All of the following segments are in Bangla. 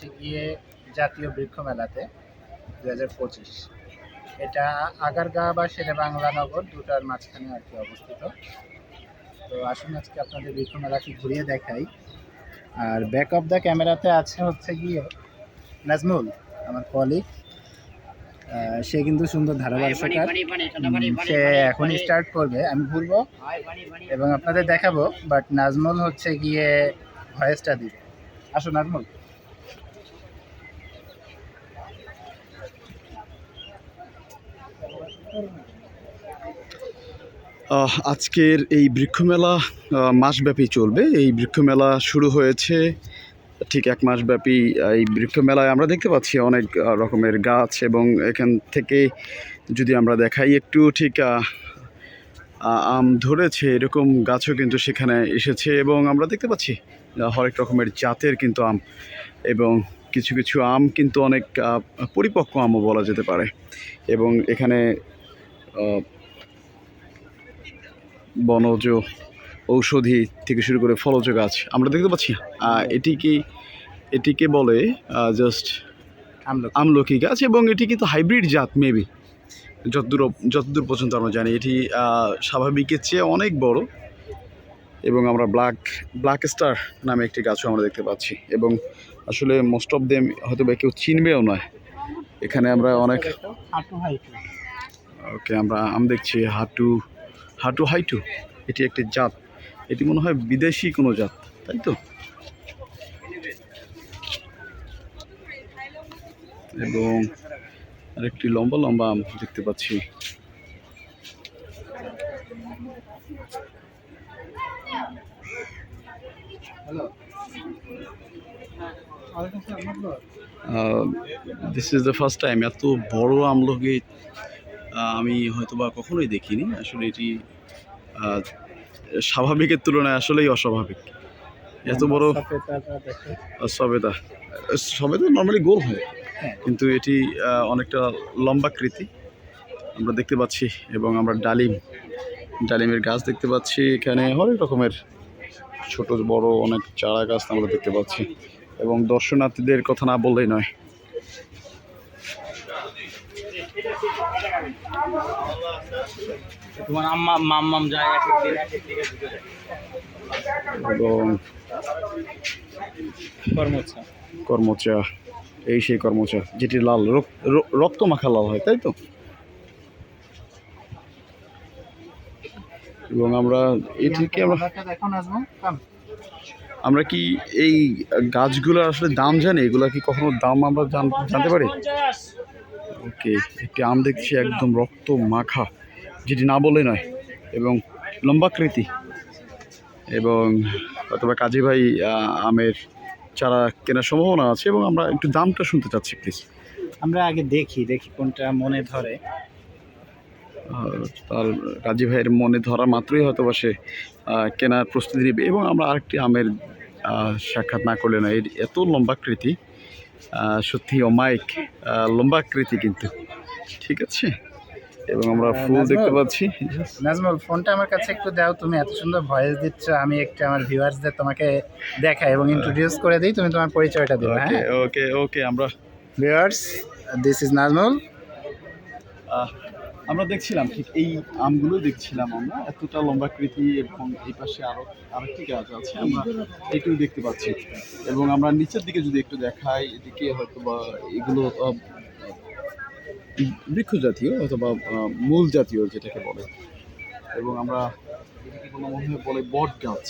হচ্ছে গিয়ে জাতীয় বৃক্ষ মেলাতে দু হাজার পঁচিশ। এটা আগারগা বা শেরে বাংলা নগর দুটার মাঝখানে আর কি অবস্থিত। তো আসুন আজকে আপনাদের বৃক্ষ মেলাটি ঘুরিয়ে দেখাই। আর ব্যাক অফ দ্য ক্যামেরাতে আছে হচ্ছে গিয়ে নাজমুল আমার কলিগ সে কিন্তু সুন্দর ধারাভাষ্যকার। সে এখনই স্টার্ট করবে আমি ঘুরবো। এবং আপনাদের দেখাবো বাট নাজমুল হচ্ছে গিয়ে ভয়েসটা দিবে। আসো নাজমুল। আজকের এই বৃক্ষমেলা মাসব্যাপী চলবে। এই বৃক্ষমেলা শুরু হয়েছে ঠিক এক মাসব্যাপী। এই বৃক্ষমেলায় আমরা দেখতে পাচ্ছি অনেক রকমের গাছ এবং এখান থেকে যদি আমরা দেখাই একটু, ঠিক আম ধরেছে, এরকম গাছও কিন্তু সেখানে এসেছে এবং আমরা দেখতে পাচ্ছি হরেক রকমের জাতের কিন্তু আম এবং কিছু কিছু আম কিন্তু অনেক পরিপক্ক আমও বলা যেতে পারে এবং এখানে বনজ ঔষধি থেকে শুরু করে ফলজ গাছ আমরা দেখতে পাচ্ছি আহ, এটিকে এটিকে বলে জাস্ট আমলকি। আমলকি গাছ এবং এটি কিন্তু হাইব্রিড জাত মেবি যতদূর যতদূর পর্যন্ত আমরা জানি এটি স্বাভাবিকের চেয়ে অনেক বড় এবং আমরা ব্ল্যাক ব্ল্যাক স্টার নামে একটি গাছও আমরা দেখতে পাচ্ছি এবং আসলে মোস্ট অফ দেম হয়তো বা কেউ চিনবেও নয়। এখানে আমরা অনেক ওকে আমরা আম দেখছি হাটু হাটু হাইটু, এটি একটি জাত। এটি মনে হয় বিদেশি কোনো জাত, তাই তো? এবং আরেকটি লম্বা লম্বা আম দেখতে পাচ্ছি। This is the first time এত বড় আমলকি আমি হয়তো বা কখনোই দেখিনি। আসলে এটি স্বাভাবিকের তুলনায় আসলেই অস্বাভাবিক। এত বড় সবেদা সবেদা। নর্মালি গোল হয় হ্যাঁ। কিন্তু এটি অনেকটা লম্বাকৃতি আমরা দেখতে পাচ্ছি এবং আমরা ডালিম ডালিমের গাছ দেখতে পাচ্ছি। এখানে অনেক রকমের ছোট বড় অনেক চারা গাছ আমরা দেখতে পাচ্ছি। এবং দর্শনার্থীদের কথা না বললেই নয় তোমার আম্মা মাম্মাম যায় এক দিন দিকে ঢুকে যায়। এবং কর্মচা এই সেই কর্মচা যেটি লাল রক্ত মাখা লাল হয় তাই তো? এবং আমরা এটিকে আমরা আমরা কি এই গাছগুলোর আসলে দাম জানি? এগুলো কি কখনো দাম আমরা জানতে পারি? ওকে একটি আম দেখছি একদম রক্ত মাখা। যেটি না বলে নয় এবং লম্বাকৃতি এবং অথবা কাজী ভাই আমের চারা কেনার সম্ভাবনা আছে এবং আমরা একটু দামটা শুনতে চাচ্ছি প্লিজ আমরা আগে দেখি দেখি কোনটা মনে ধরে। তার কাজী ভাইয়ের মনে ধরা মাত্রই হয়তো বা সে কেনার প্রস্তুতি নেবে এবং আমরা আরেকটি আমের সাক্ষাৎ না করলে না এর এত লম্বাকৃতি সত্যি অমায়িক লম্বাকৃতি কিন্তু। ঠিক আছে? এবং আমরা ফুল দেখতে পাচ্ছি। নাজমুল ফোনটা আমার কাছে একটু দাও। তুমি এত সুন্দর ভয়েস দিচ্ছ আমি একটু আমার ভিউয়ার্সদের তোমাকে দেখাই এবং ইন্ট্রোডিউস করে দিই। তুমি তোমার পরিচয়টা দিও হ্যাঁ? ওকে ওকে আমরা ভিউয়ার্স দিস ইজ নাজমুল। আমরা দেখছিলাম ঠিক এই আমগুলো দেখছিলাম আমরা। এতটা লম্বাকৃতি এবং এই পাশে আরও আরেকটি গাছ আছে আমরা এটিও দেখতে পাচ্ছি। এবং আমরা নিচের দিকে যদি একটু দেখাই এদিকে হয়তো বা এগুলো বৃক্ষ জাতীয় অথবা মূল জাতীয় যেটাকে বলে। এবং আমরা কোনো মনে বলে বট গাছ।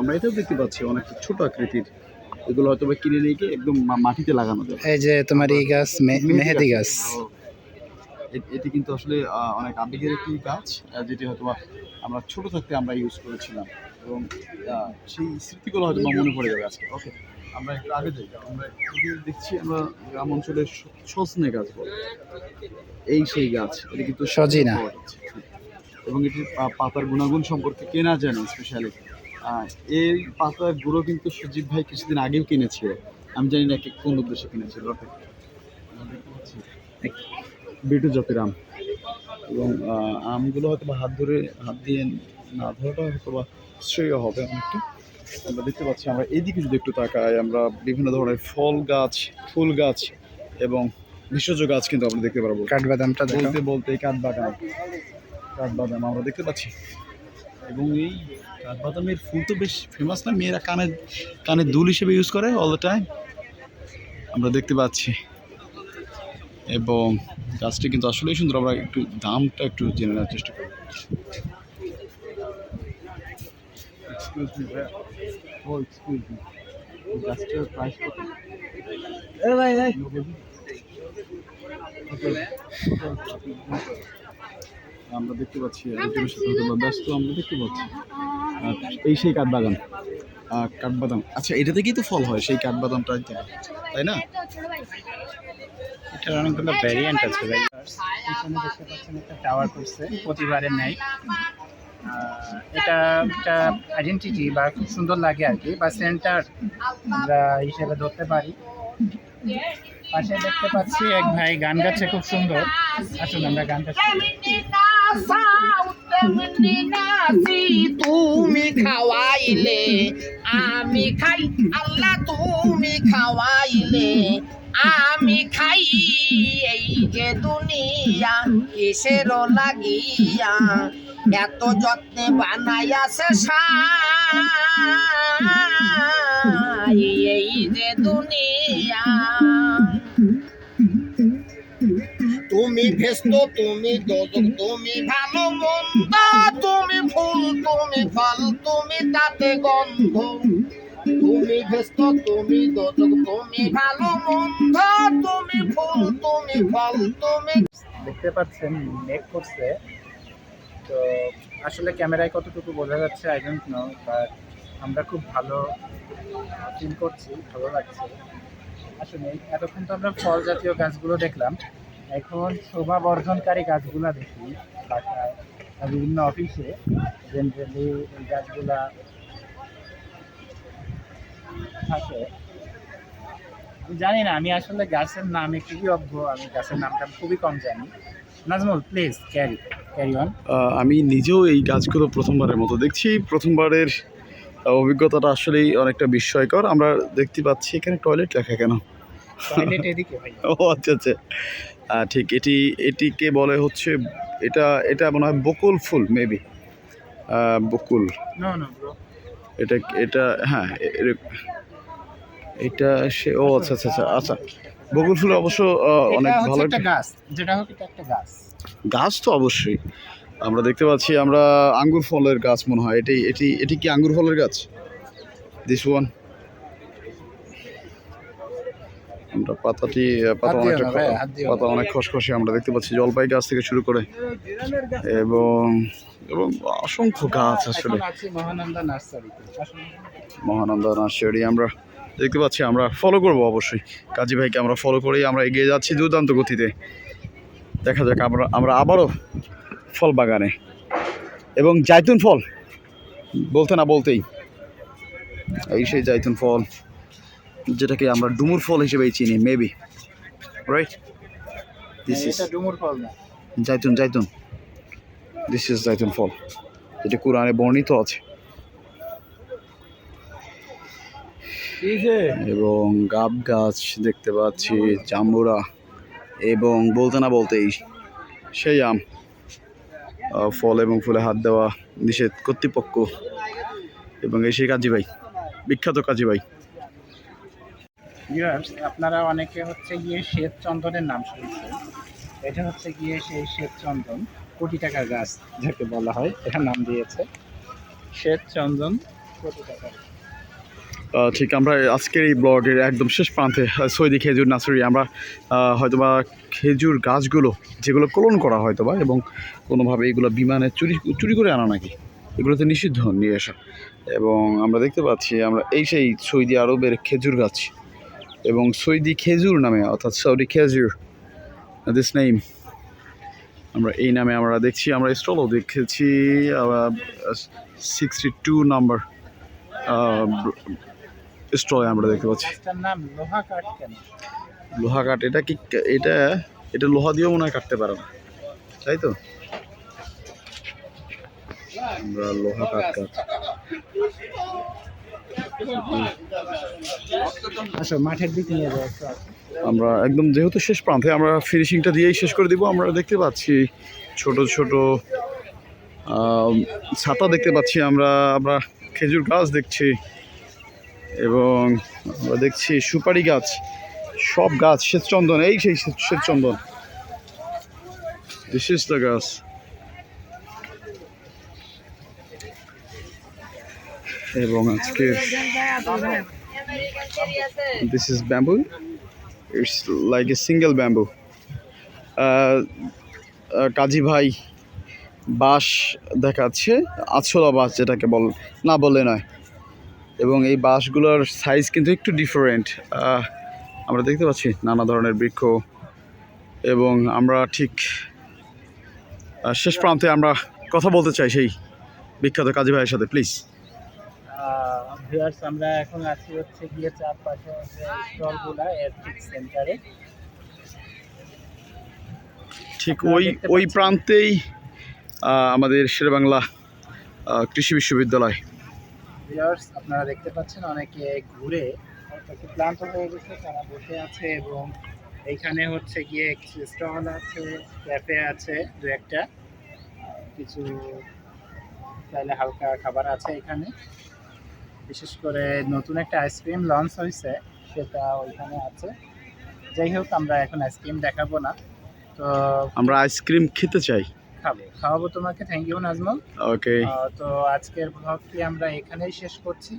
আমরা এটাও দেখতে পাচ্ছি অনেক ছোট আকৃতির। এগুলো হয়তো বা কিনে নিয়ে গিয়ে একদম মাটিতে লাগানো যাবে। এই যে তোমার এই গাছ মেহেদি গাছ। এটি কিন্তু আসলে অনেক আবেগের একটি গাছ যেটি হয়তো আমরা ছোট থাকতে আমরা ইউজ করেছিলাম। এবং সেই স্মৃতিগুলো হয়তো মনে পড়ে যাবে আজকে। ওকে আমরা একটু আগে যাই আমরা দেখছি আমরা গ্রাম অঞ্চলে সজনে গাছ বলে। এই সেই গাছ এটি কিন্তু সজিনা। এবং এটির পাতার গুণাগুণ সম্পর্কে কেনা জানে স্পেশালি এই পাতার গুঁড়ো কিন্তু সজীব ভাই কিছুদিন আগেও কিনেছিল। আমি জানি না কে কোন উদ্দেশ্যে কিনেছিল বিটু জাতের আম এবং আমগুলো হয়তো বা হাত ধরে হাত দিয়ে না ধরাটা হয়তো বা শ্রেয় হবে অনেকটা। আমরা দেখতে পাচ্ছি আমরা এইদিকে যদি একটু তাকাই আমরা বিভিন্ন ধরনের ফল গাছ ফুল গাছ এবং ভেষজ গাছ কিন্তু আমরা দেখতে পারব। কাঠবাদামটা বলতে বলতে কাঠবাদাম। কাঠবাদাম আমরা দেখতে পাচ্ছি। এবং এই কাঠবাদামের ফুল তো বেশ ফেমাস না মেয়েরা কানে কানে দুল হিসেবে ইউজ করে অল দ্য টাইম আমরা দেখতে পাচ্ছি। এবং গাছটি কিন্তু আসলেই সুন্দর আমরা একটু দামটা একটু জেনে নেওয়ার চেষ্টা করি ও এক্সকিউজ মি গাছটার প্রাইস কত এ ভাই ভাই। আমরা দেখতে পাচ্ছি সাথে বা ব্যস্ত আমরা দেখতে পাচ্ছি। আর এই সেই কাঠবাদাম। কাঠবাদাম। আচ্ছা এটা থেকেই তো ফল হয় সেই কাঠবাদামটা তাই না? এটার অনেকগুলো ভ্যারিয়েন্ট আছে ভাই। এখানে দেখতে পাচ্ছেন একটা টাওয়ার করছে প্রতিবারের নাই এটা একটা আইডেন্টিটি বা খুব সুন্দর লাগে আর কি, বা সেন্টার আমরা হিসেবে ধরতে পারি। পাশে দেখতে পাচ্ছি এক ভাই, গান গাচ্ছে খুব সুন্দর। আসুন আমরা শুনি। তুমি খাওয়াইলে, আমি খাই, আল্লাহ তুমি খাওয়াইলে, আমি খাই এই যে দুনিয়া কিসের লাগিয়া। এত যত্নে বানাইয়াছে এই যে দুনিয়া। তুমি ভেস্ত, তুমি দোদক তুমি ভালো মন্দ, তুমি ফুল, তুমি ফল, তুমি তাতে গন্ধ। তুমি ভেস্ত, তুমি দোদক তুমি ভালো মন্দ, তুমি ফুল, তুমি ফল, তুমি দেখতে পাচ্ছেন মেক করছে। তো আসলে ক্যামেরায় কতটুকু বোঝা যাচ্ছে আই ডোন্ট নো বাট আমরা খুব ভালো ফিল করছি, ভালো লাগছে। আসলে এতক্ষণ তো আমরা ফল জাতীয় গাছগুলো দেখলাম, এখন শোভা বর্ধনকারী গাছগুলো দেখি ঢাকায় বিভিন্ন অফিসে জেনারেলি এই গাছগুলা থাকে। আমি জানি না, আমি আসলে গাছের নামে খুবই অজ্ঞ, আমি গাছের নামটা খুবই কম জানি। নাজমুল প্লিজ ক্যারি আমি নিজেও এই গাছগুলো প্রথমবারের মতো দেখছি। প্রথমবারের অভিজ্ঞতাটা আসলেই অনেকটা বিস্ময়কর। আমরা দেখতে পাচ্ছি এখানে টয়লেট লেখা কেন? ও আচ্ছা আচ্ছা। ঠিক এটি এটিকে বলে হচ্ছে এটা এটা মনে হয় বকুল ফুল মেবি বকুল। এটা এটা হ্যাঁ এটা সে ও আচ্ছা আচ্ছা আচ্ছা আচ্ছা। বকুল ফুল অবশ্য অনেক ভালো একটা গাছ। যেটা হোক এটা একটা গাছ। গাছ তো অবশ্যই। আমরা দেখতে পাচ্ছি আমরা আঙ্গুর ফলের গাছ মনে হয়। এটি এটি এটি কি আঙ্গুর ফলের গাছ? দিস ওয়ান আমরা পাতাটি পাতা অনেকটা পাতা অনেক খসখসে আমরা দেখতে পাচ্ছি জলপাই গাছ থেকে শুরু করে। এবং এবং অসংখ্য গাছ আসলে। মহানন্দা নার্সারি আমরা দেখতে পাচ্ছি আমরা ফলো করব অবশ্যই। কাজী ভাইকে আমরা ফলো করেই আমরা এগিয়ে যাচ্ছি দুর্দান্ত গতিতে। দেখা যাক আমরা আমরা আবারও ফল বাগানে। এবং জাইতুন ফল বলতে না বলতেই। এই সেই জাইতুন ফল যেটাকে আমরা ডুমুর ফল হিসেবেই চিনি মেবি রাইট দিস ইজ ডুমুর ফল না। জাইতুন জাইতুন দিস ইজ জাইতুন ফল যেটা কোরআনে বর্ণিত আছে। এবং গাব গাছ দেখতে পাচ্ছি জাম্বুরা। এবং বলতে না বলতেই সেই আম ফল এবং ফুলে হাত দেওয়া নিষেধ কর্তৃপক্ষ এবং এই সেই কাজী ভাই, বিখ্যাত কাজী ভাই। আপনারা অনেকে হচ্ছে গিয়ে শ্বেত চন্দনের নাম শুনছেন। এটা হচ্ছে গিয়ে সেই শ্বেত চন্দন, কোটি টাকার গাছ যাকে বলা হয়, এটার নাম দিয়েছে। শ্বেত চন্দন, কোটি টাকার ঠিক, আমরা আজকের এই ব্লগের একদম শেষ প্রান্তে সৈদি খেজুর নার্সারি, আমরা হয়তোবা খেজুর গাছগুলো যেগুলো কলন করা হয়তোবা এবং কোনোভাবে এগুলো বিমানে চুরি চুরি করে আনা নাকি, এগুলোতে নিষিদ্ধ, নিয়ে আসা। এবং আমরা দেখতে পাচ্ছি, আমরা এই সেই সৌদি আরবের খেজুর গাছ, এবং সৌদি খেজুর নামে, অর্থাৎ সৌদি খেজুর দিস নেম আমরা এই নামে আমরা দেখছি, আমরা স্টলও দেখেছি সিক্সটি টু নাম্বার স্টলে আমরা দেখতে পাচ্ছি। নাম লোহা কাঠ কেন? লোহা কাঠ এটা কি এটা এটা লোহা দিয়েও মনে হয় কাটতে পারে না। তাই তো? আমরা লোহা কাঠ গাছ আসো মাঠের দিক নিয়ে যাও আমরা একদম যেহেতু শেষ প্রান্তে আমরা ফিনিশিংটা দিয়েই শেষ করে দিব। আমরা দেখতে পাচ্ছি ছোট ছোট ছাতা দেখতে পাচ্ছি আমরা। আমরা খেজুর গাছ দেখছি। এবং আমরা দেখছি সুপারি গাছ, সব গাছ, শ্বেতচন্দন, এই সেই শ্বেত- শ্বেতচন্দন দিস দ্য গাছ। এবং আজকে this is bamboo it's like a single bamboo Kazi ভাই বাঁশ দেখাচ্ছে আছলা বাঁশ যেটাকে বল না বলে নয়। এবং এই বাঁশগুলোর সাইজ কিন্তু একটু ডিফারেন্ট আমরা দেখতে পাচ্ছি নানা ধরনের বৃক্ষ এবং আমরা ঠিক শেষ প্রান্তে আমরা কথা বলতে চাই সেই বিখ্যাত কাজী ভাইয়ের সাথে প্লিজ ভিউয়ার্স আমরা এখন আছি হচ্ছে গিয়ে চারপাশে স্টলগুলা এর ঠিক সেন্টারে ঠিক ওই ওই প্রান্তেই আমাদের শেরেবাংলা কৃষি বিশ্ববিদ্যালয়। ভিউয়ার্স আপনারা দেখতে পাচ্ছেন অনেকে ঘুরে একটু ক্লান্ত হয়ে গেছে, তারা বসে আছে এবং এইখানে হচ্ছে গিয়ে কিছু স্টল আছে ক্যাফে আছে, দু একটা। কিছু চাইলে হালকা খাবার আছে এখানে। বিশেষ করে নতুন একটা আইসক্রিম লঞ্চ হয়েছে, সেটা ওইখানে আছে। যাই হোক, আমরা এখন আইসক্রিম দেখাবো না। তো আমরা আইসক্রিম খেতে চাই। খাব। খাওয়াবো তোমাকে থ্যাংক ইউ নাজমল। ওকে তো আজকের ব্লগটি আমরা এখানেই শেষ করছি।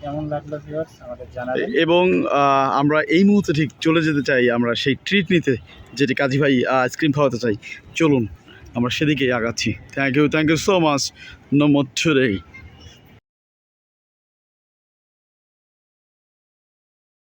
কেমন লাগল ভিউয়ার্স আমাদের জানাবেন। এবং আমরা এই মুহূর্তে ঠিক চলে যেতে চাই আমরা সেই ট্রিট নিতে যেটি কাজী ভাই আইসক্রিম খাওয়াতে চাই। চলুন আমরা সেদিকেই আগাচ্ছি। Thank you thank you so much no